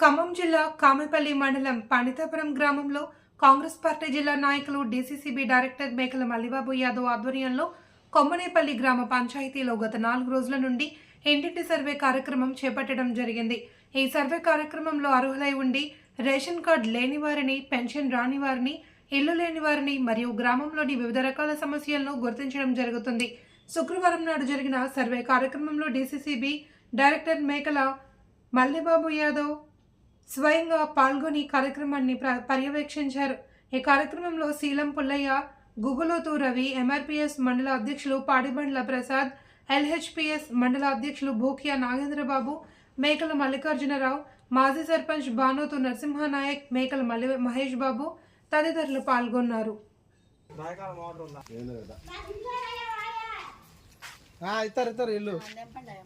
ఖమ్మం జిల్లా కామెపల్లి మండలం పండితాపురం గ్రామంలో కాంగ్రెస్ పార్టీ జిల్లా నాయకులు డీసీసీబీ డైరెక్టర్ మేకల మల్లిబాబు యాదవ్ ఆధ్వర్యంలో కొమ్మనేపల్లి గ్రామ పంచాయతీలో గత నాలుగు రోజుల నుండి ఇంటింటి సర్వే కార్యక్రమం చేపట్టడం జరిగింది. ఈ సర్వే కార్యక్రమంలో అర్హులై ఉండి రేషన్ కార్డు లేని వారిని పెన్షన్ రాని వారిని ఇల్లు లేని వారిని మరియు గ్రామంలోని వివిధ రకాల సమస్యలను గుర్తించడం జరుగుతుంది. శుక్రవారం నాడు జరిగిన సర్వే కార్యక్రమంలో డీసీసీబీ డైరెక్టర్ మేకల మల్లిబాబు యాదవ్ స్వయంగా పాల్గొని కార్యక్రమాన్ని ప్ర- పర్యవేక్షించారు. ఈ కార్యక్రమంలో శీలం పుల్లయ్య గుగులోతు రవి ఎంఆర్పిఎస్ మండల అధ్యక్షులు పాడిబండ్ల ప్రసాద్ ఎల్హెచ్పిఎస్ మండల అధ్యక్షులు భూకియా నాగేంద్రబాబు మేకల మల్లికార్జునరావు మాజీ సర్పంచ్ బానోతు నరసింహానాయక్ మేకల మల్లి మహేష్ బాబు తదితరులు పాల్గొన్నారు. ఆ, ఇస్తారు ఇస్తారు ఇల్లు.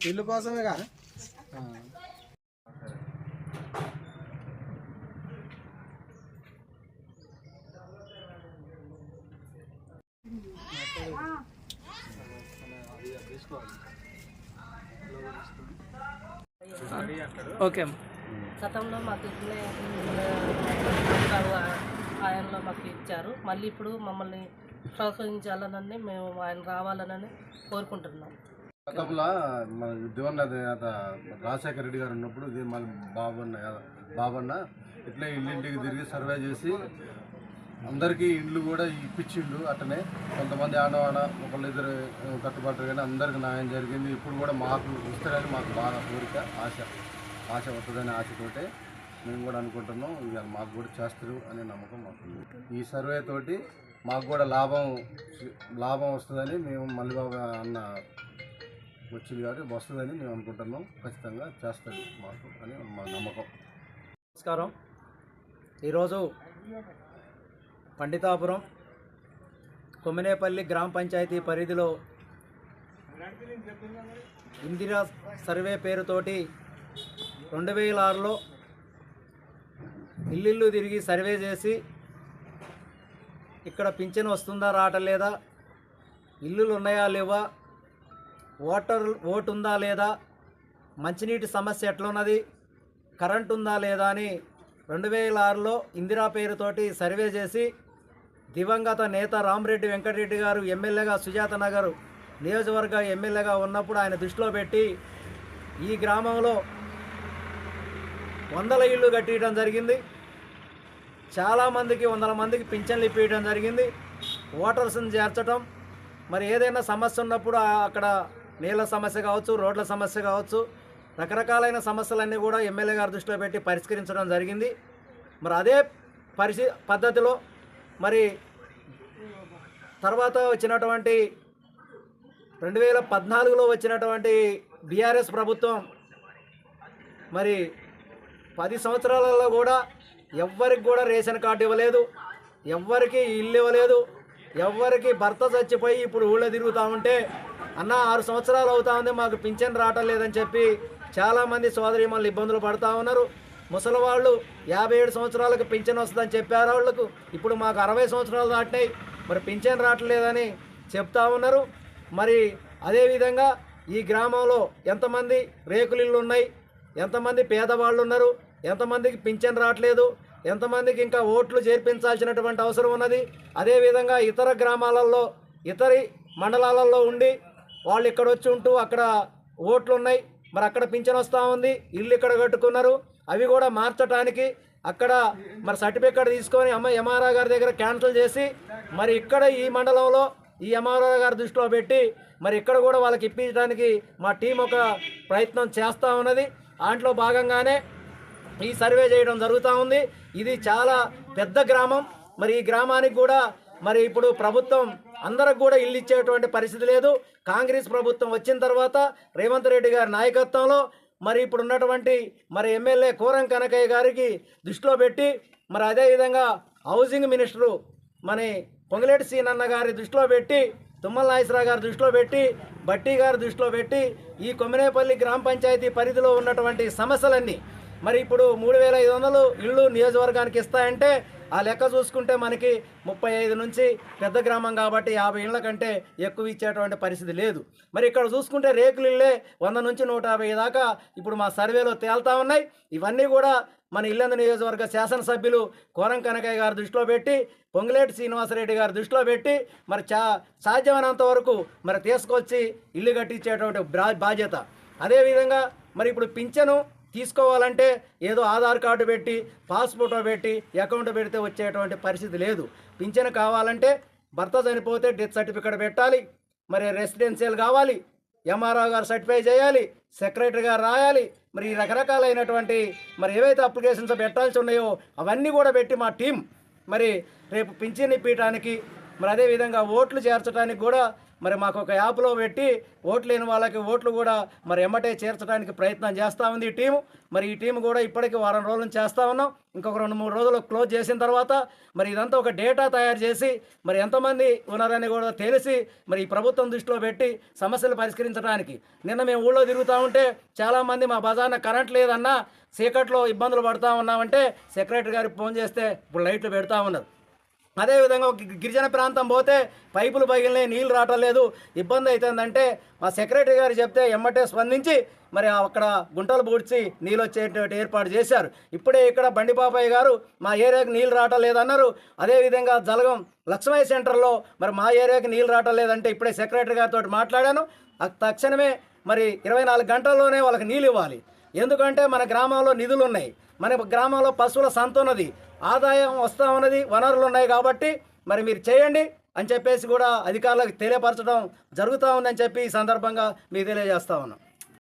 ఇల్లు కోసమే ఓకే. గతంలో మాకు ఇట్లే ఆయనలో మాకు ఇచ్చారు మళ్ళీ ఇప్పుడు మమ్మల్ని ప్రోత్సహించాలనని మేము ఆయన రావాలనని కోరుకుంటున్నాం గతంలో మన దివంగత నేత రాజశేఖర రెడ్డి గారు ఉన్నప్పుడు ఇది మన బాబన్న బాబన్న ఇట్లా ఇంటింటికి తిరిగి సర్వే చేసి అందరికీ ఇండ్లు కూడా ఇప్పించిండు అట్లనే కొంతమంది ఆడవాడ ఒకళ్ళు ఇద్దరు కట్టుబాటు కానీ అందరికి న్యాయం జరిగింది. ఇప్పుడు కూడా మాకు వస్తారని మాకు బాగా కోరిక ఆశ. ఆశ వస్తుందని ఆశతోటే మేము కూడా అనుకుంటున్నాం. ఇక మాకు కూడా చేస్తారు అనే నమ్మకం మాకు ఈ సర్వే తోటి మాకు కూడా లాభం లాభం వస్తుందని మేము మల్లిబాబు అన్న వచ్చింది కాబట్టి వస్తుందని మేము అనుకుంటున్నాం. ఖచ్చితంగా చేస్తుంది మాకు అని మా నమ్మకం. నమస్కారం. ఈరోజు పండితాపురం కొమ్మినేపల్లి గ్రామ పంచాయతీ పరిధిలో ఇందిరా సర్వే పేరుతోటి రెండు వేల ఆరులో ఇల్లు తిరిగి సర్వే చేసి ఇక్కడ పింఛన్ వస్తుందా రావటలేదా ఇల్లులు ఉన్నాయా లేవా ఓటర్ ఓటు ఉందా లేదా మంచినీటి సమస్య ఎట్లున్నది కరెంట్ ఉందా లేదా అని రెండు వేల ఆరులో ఇందిరా పేరుతోటి సర్వే చేసి దివంగత నేత రామరెడ్డి వెంకటరెడ్డి గారు ఎమ్మెల్యేగా సుజాత నగర్ నియోజకవర్గ ఎమ్మెల్యేగా ఉన్నప్పుడు ఆయన దృష్టిలో పెట్టి ఈ గ్రామంలో వందల ఇళ్ళు కట్టియడం జరిగింది. చాలామందికి వందల మందికి పింఛన్లు ఇప్పించడం జరిగింది. ఓటర్స్ని చేర్చడం మరి ఏదైనా సమస్య ఉన్నప్పుడు అక్కడ నీళ్ళ సమస్య కావచ్చు రోడ్ల సమస్య కావచ్చు రకరకాలైన సమస్యలన్నీ కూడా ఎమ్మెల్యే గారి దృష్టిలో పెట్టి పరిష్కరించడం జరిగింది. మరి అదే పరిస్థితి పద్ధతిలో మరి తర్వాత వచ్చినటువంటి రెండు వేల పద్నాలుగులో వచ్చినటువంటి బీఆర్ఎస్ ప్రభుత్వం మరి పది సంవత్సరాలలో కూడా ఎవ్వరికి కూడా రేషన్ కార్డు ఇవ్వలేదు ఎవ్వరికి ఇల్లు ఇవ్వలేదు ఎవ్వరికి భర్త చచ్చిపోయి ఇప్పుడు ఊళ్ళో తిరుగుతూ ఉంటే అన్న ఆరు సంవత్సరాలు అవుతా ఉంది మాకు పింఛన్ రావటం లేదని చెప్పి చాలామంది సోదరిమల్ని ఇబ్బందులు పడుతూ ఉన్నారు. ముసలి వాళ్ళు యాభై ఏడు సంవత్సరాలకు పింఛన్ వస్తుందని చెప్పారు వాళ్ళకు. ఇప్పుడు మాకు అరవై సంవత్సరాలు దాటినాయి. మరి పింఛన్ రావట్లేదని చెప్తా ఉన్నారు. మరి అదేవిధంగా ఈ గ్రామంలో ఎంతమంది రేకులిళ్ళు ఉన్నాయి? ఎంతమంది పేదవాళ్ళు ఉన్నారు? ఎంతమందికి పింఛన్ రావట్లేదు? ఎంతమందికి ఇంకా ఓట్లు చేర్పించాల్సినటువంటి అవసరం ఉన్నది? అదేవిధంగా ఇతర గ్రామాలలో ఇతరి మండలాలలో ఉండి వాళ్ళు ఇక్కడ వచ్చి ఉంటూ అక్కడ ఓట్లు ఉన్నాయి మరి అక్కడ పింఛన్ వస్తూ ఉంది ఇల్లు ఇక్కడ కట్టుకున్నారు అవి కూడా మార్చడానికి అక్కడ మరి సర్టిఫికెట్ తీసుకొని అమ్మ ఎంఆర్ఆ గారి దగ్గర క్యాన్సిల్ చేసి మరి ఇక్కడ ఈ మండలంలో ఈ ఎంఆర్ఓ గారి దృష్టిలో పెట్టి మరి ఇక్కడ కూడా వాళ్ళకి ఇప్పించడానికి మా టీం ఒక ప్రయత్నం చేస్తూ ఉన్నది. దాంట్లో భాగంగానే ఈ సర్వే చేయడం జరుగుతూ ఉంది. ఇది చాలా పెద్ద గ్రామం. మరి ఈ గ్రామానికి కూడా మరి ఇప్పుడు ప్రభుత్వం అందరికి కూడా ఇల్లు ఇచ్చేటువంటి పరిస్థితి లేదు. కాంగ్రెస్ ప్రభుత్వం వచ్చిన తర్వాత రేవంత్ రెడ్డి గారి నాయకత్వంలో మరి ఇప్పుడు ఉన్నటువంటి మరి ఎమ్మెల్యే కోరం కనకయ్య గారికి దృష్టిలో పెట్టి మరి అదేవిధంగా హౌసింగ్ మినిస్టరు మన పొంగిలేటి సీనన్న గారి దృష్టిలో పెట్టి తుమ్మల నాగేశ్వరరావు గారి దృష్టిలో పెట్టి బట్టి గారి దృష్టిలో పెట్టి ఈ కొమ్మినేపల్లి గ్రామ పంచాయతీ పరిధిలో ఉన్నటువంటి సమస్యలన్నీ మరి ఇప్పుడు మూడు వేల ఐదు వందలు ఇళ్ళు నియోజకవర్గానికి ఇస్తాయంటే ఆ లెక్క చూసుకుంటే మనకి ముప్పై ఐదు నుంచి పెద్ద గ్రామం కాబట్టి యాభై ఇళ్ళ కంటే ఎక్కువ ఇచ్చేటువంటి పరిస్థితి లేదు. మరి ఇక్కడ చూసుకుంటే రేకులు ఇళ్ళే వంద నుంచి నూట యాభై దాకా ఇప్పుడు మా సర్వేలో తేల్తా ఉన్నాయి. ఇవన్నీ కూడా మన ఇల్లందు నియోజకవర్గ శాసనసభ్యులు కోరం కనకయ్య గారి దృష్టిలో పెట్టి పొంగులేటి శ్రీనివాసరెడ్డి గారి దృష్టిలో పెట్టి మరి చా సాధ్యమైనంత వరకు మరి తీసుకొచ్చి ఇల్లు కట్టించేటువంటి బ్రా- బాధ్యత. అదేవిధంగా మరి ఇప్పుడు పింఛను తీసుకోవాలంటే ఏదో ఆధార్ కార్డు పెట్టి పాస్ పెట్టి అకౌంట్ పెడితే వచ్చేటువంటి పరిస్థితి లేదు. పింఛను కావాలంటే భర్త చనిపోతే డెత్ సర్టిఫికేట్ పెట్టాలి. మరి రెసిడెన్షియల్ కావాలి. ఎంఆర్ఓ గారు సర్టిఫై చేయాలి. సెక్రటరీ గారు రాయాలి. మరి ఈ రకరకాలైనటువంటి మరి ఏవైతే అప్లికేషన్స్ పెట్టాల్సి ఉన్నాయో అవన్నీ కూడా పెట్టి మా టీం మరి రేపు పింఛన్ ఇప్పించడానికి మరి అదేవిధంగా ఓట్లు చేర్చడానికి కూడా మరి మాకు ఒక యాప్లో పెట్టి ఓట్లు లేని వాళ్ళకి ఓట్లు కూడా మరి ఎమ్మటే చేర్చడానికి ప్రయత్నం చేస్తూ ఉంది ఈ టీము. మరి ఈ టీం కూడా ఇప్పటికి వారం రోజులు చేస్తూ ఉన్నాం. ఇంకొక రెండు మూడు రోజులు క్లోజ్ చేసిన తర్వాత మరి ఇదంతా ఒక డేటా తయారు చేసి మరి ఎంతమంది ఉన్నారని కూడా తెలిసి మరి ఈ ప్రభుత్వం దృష్టిలో పెట్టి సమస్యలు పరిష్కరించడానికి. నిన్న మేము ఊళ్ళో తిరుగుతూ ఉంటే చాలామంది మా బజార్న కరెంట్ లేదన్నా చీకట్లో ఇబ్బందులు పడుతూ ఉన్నామంటే సెక్రటరీ గారికి ఫోన్ చేస్తే ఇప్పుడు లైట్లు పెడతా ఉన్నారు. అదేవిధంగా ఒక గిరిజన ప్రాంతం పోతే పైపులు పగిలినాయి నీళ్ళు రావటం లేదు. ఇబ్బంది అవుతుందంటే మా సెక్రటరీ గారు చెప్తే ఎమ్మటే స్పందించి మరి అక్కడ గుంటలు పూడ్చి నీళ్ళు వచ్చేటువంటి ఏర్పాటు చేశారు. ఇప్పుడే ఇక్కడ బండిపాపయ్య గారు మా ఏరియాకి నీళ్ళు రావటం లేదన్నారు. అదేవిధంగా జలగం లక్ష్మయ్య సెంటర్లో మరి మా ఏరియాకి నీళ్ళు రావటం లేదంటే ఇప్పుడే సెక్రటరీ గారితో మాట్లాడాను. తక్షణమే మరి ఇరవై నాలుగు గంటల్లోనే వాళ్ళకి నీళ్ళు ఇవ్వాలి. ఎందుకంటే మన గ్రామంలో నిధులు ఉన్నాయి మన గ్రామంలో పశువుల సంత ఉన్నది ఆదాయం వస్తూ ఉన్నది వనరులు ఉన్నాయి కాబట్టి మరి మీరు చేయండి అని చెప్పేసి కూడా అధికారులకు తెలియపరచడం జరుగుతూ ఉందని చెప్పి ఈ సందర్భంగా మీకు తెలియజేస్తా ఉన్నాం.